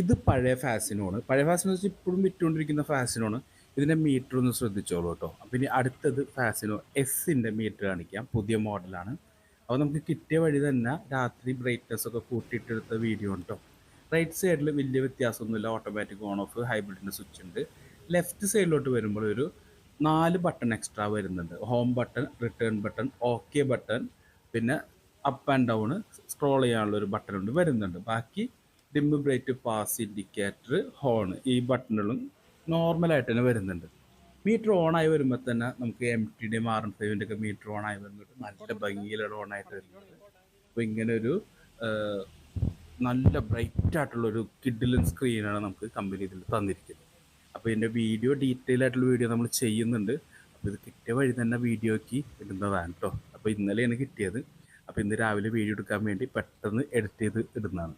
ഇത് പഴയ ഫാസിനോണ് പഴയ ഫാസിനോ വെച്ചാൽ ഇപ്പോഴും വിറ്റുകൊണ്ടിരിക്കുന്ന ഫാസിനോണ് ഇതിന്റെ മീറ്റർ ഒന്ന് ശ്രദ്ധിച്ചോളൂ കേട്ടോ. അപ്പം ഇനി അടുത്തത് ഫാസിനോ എസിന്റെ മീറ്റർ കാണിക്കാം. പുതിയ മോഡലാണ്. അപ്പോൾ നമുക്ക് കിട്ടിയ വഴി തന്നെ രാത്രി ബ്രൈറ്റ്നസ് ഒക്കെ കൂട്ടിയിട്ടെടുത്ത വീഡിയോ ഉണ്ട് കേട്ടോ. റൈറ്റ് സൈഡിൽ വലിയ വ്യത്യാസമൊന്നുമില്ല. ഓട്ടോമാറ്റിക് ഓൺ ഓഫ് ഹൈബ്രിഡിന്റെ സ്വിച്ച് ഉണ്ട്. ലെഫ്റ്റ് സൈഡിലോട്ട് വരുമ്പോൾ ഒരു നാല് ബട്ടൺ എക്സ്ട്രാ വരുന്നുണ്ട്. Home button return button okay button പിന്നെ അപ്പ് ആൻഡ് ഡൗൺ സ്ക്രോൾ ചെയ്യാനുള്ള ഒരു ബട്ടൺ ഉണ്ട് വരുന്നുണ്ട്. ബാക്കി dim bright pass indicator horn ഈ ബട്ടണുകളും നോർമലായിട്ട് തന്നെ വരുന്നുണ്ട്. മീറ്റർ ഓൺ ആയി വരുമ്പോൾ തന്നെ നമുക്ക് എം ടി ആർ എൻ ഫൈവിന്റെ ഒക്കെ മീറ്റർ ഓൺ ആയി വരുന്നുണ്ട് നല്ല ഭംഗിയിലുള്ള ഓൺ ആയിട്ട് വരുന്നുണ്ട്. അപ്പോൾ ഇങ്ങനെ ഒരു നല്ല ബ്രൈറ്റ് ആയിട്ടുള്ള ഒരു കിഡിലൻ സ്ക്രീനാണ് നമുക്ക് കമ്പനി ഇതിൽ തന്നിരിക്കുന്നത്. അപ്പോൾ ഇതിന്റെ വീഡിയോ ഡീറ്റെയിൽ ആയിട്ടുള്ള വീഡിയോ നമ്മൾ ചെയ്യുന്നുണ്ട്. അപ്പോൾ ഇത് കിട്ടിയ വഴി തന്നെ വീഡിയോയ്ക്ക് ഇടുന്നതാണ് കേട്ടോ അപ്പോൾ ഇന്നലെയാണ് കിട്ടിയത്. അപ്പോൾ ഇന്ന് രാവിലെ വീഡിയോ എടുക്കാൻ വേണ്ടി പെട്ടെന്ന് എഡിറ്റ് ചെയ്ത് ഇടുന്നതാണ്.